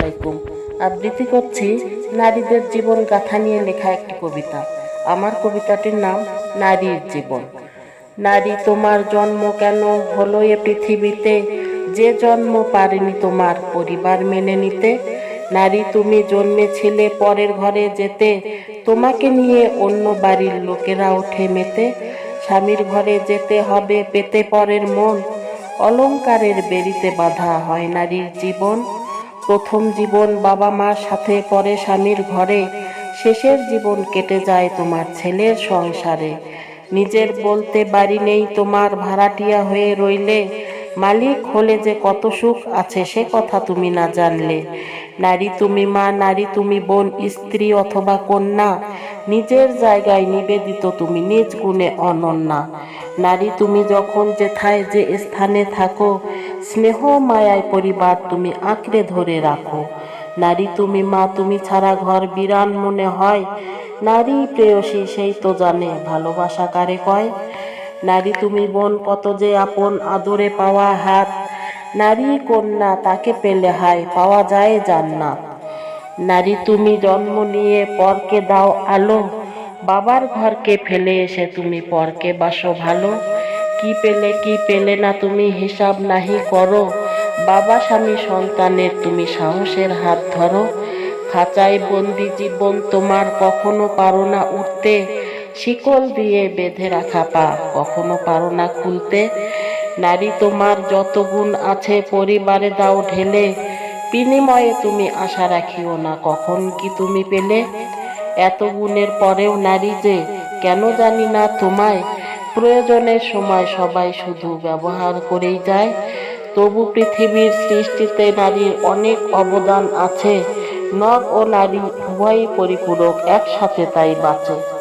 আলাইকুম। আবৃত্তি করছি নারীদের জীবন গাথা নিয়ে লেখা একটি কবিতা। আমার কবিতাটির নাম নারীর জীবন। নারী, তোমার জন্ম কেন হলো এ পৃথিবীতে? যে জন্ম পারেনি তোমার পরিবার মেনে নিতে? নারী, তুমি জন্মেছিলে পরের ঘরে যেতে। তোমাকে নিয়ে অন্য বাড়ির লোকেরা ওঠে মেতে। স্বামীর ঘরে যেতে হবে পেতে পরের মন। অলংকারের বেরিতে বাধা হয় নারীর জীবন। প্রথম জীবন বাবা মার সাথে পরে স্বামীর ঘরে, শেষের জীবন কেটে যায় তোমার ছেলের সংসারে। নিজের বলতে বাড়ি নেই তোমার ভাড়াটিয়া হয়ে রইলে, মালিক হলে যে কত সুখ আছে সে কথা তুমি না জানলে। নারী তুমি মা, নারী তুমি বোন, স্ত্রী অথবা কন্যা, নিজের জায়গায় নিবেদিত তুমি নিজ গুণে অনন্যা। নারী তুমি যখন যেথায় যে স্থানে থাকো স্নেহ মায়ায় পরিবার তুমি আঁকড়ে ধরে রাখো। নারী তুমি মা, তুমি ছাড়া ঘর বিরান মনে হয়। নারী প্রেয়সী সেই তো জানে, ভালোবাসা কারে কয়? নারী তুমি বোন, কত যে আপন, আদরে পাওয়া হাত। নারী কন্যা, তাকে পেলে হায়, পাওয়া যায় জান্নাত। নারী তুমি জন্ম নিয়ে পরকে দাও আলো। বাবার ঘরকে ফেলে এসে তুমি পরকে বাসো ভালো। কি পেলে কি পেলে না তুমি হিসাব নাহি করো। বাবা, স্বামী, সন্তানের তুমি সাহসের হাত ধরো। খাঁচায় বন্দি জীবন তোমার কখনো পারো না উঠতে শিকল দিয়ে বেঁধে রাখা পা কখনো পারো না খুলতে। নারী তোমার যত গুণ আছে পরিবারে দাও ঢেলে। বিনিময়ে তুমি আশা রাখিও না কখন কি তুমি পেলে। এত গুণের পরেও নারী যে, কেন জানি না তোমায়। প্রয়োজনের সময় সবাই শুধু ব্যবহার করেই যায়। তবু পৃথিবীর সৃষ্টিতে নারীর অনেক অবদান আছে। নর ও নারী উভয়ই পরিপূরক, একসাথে তাই বাঁচে।